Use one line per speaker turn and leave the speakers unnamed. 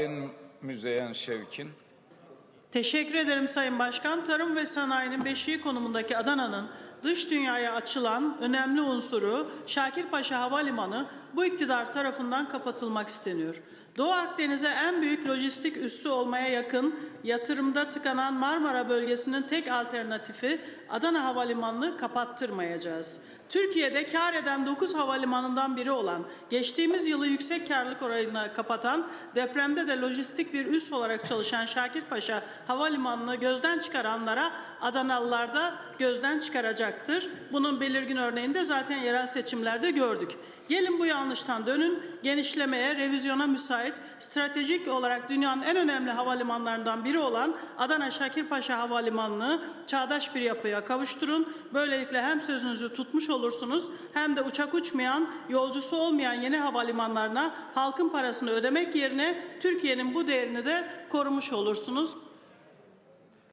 Sayın Müzeyyen Şevkin.
Teşekkür ederim Sayın Başkan. Tarım ve sanayinin beşiği konumundaki Adana'nın dış dünyaya açılan önemli unsuru Şakirpaşa Havalimanı bu iktidar tarafından kapatılmak isteniyor. Doğu Akdeniz'e en büyük lojistik üssü olmaya yakın yatırımda tıkanan Marmara bölgesinin tek alternatifi Adana Havalimanı'nı kapattırmayacağız. Türkiye'de kar eden 9 havalimanından biri olan, geçtiğimiz yılı yüksek karlılık oranına kapatan, depremde de lojistik bir üs olarak çalışan Şakirpaşa Havalimanı'nı gözden çıkaranlara Adanalılar da gözden çıkaracaktır. Bunun belirgin örneğini de zaten yerel seçimlerde gördük. Gelin bu yanlıştan dönün, genişlemeye, revizyona müsait, stratejik olarak dünyanın en önemli havalimanlarından biri olan Adana Şakirpaşa Havalimanı'nı çağdaş bir yapıya kavuşturun. Böylelikle hem sözünüzü tutmuş olursunuz hem de uçak uçmayan, yolcusu olmayan yeni havalimanlarına halkın parasını ödemek yerine Türkiye'nin bu değerini de korumuş olursunuz.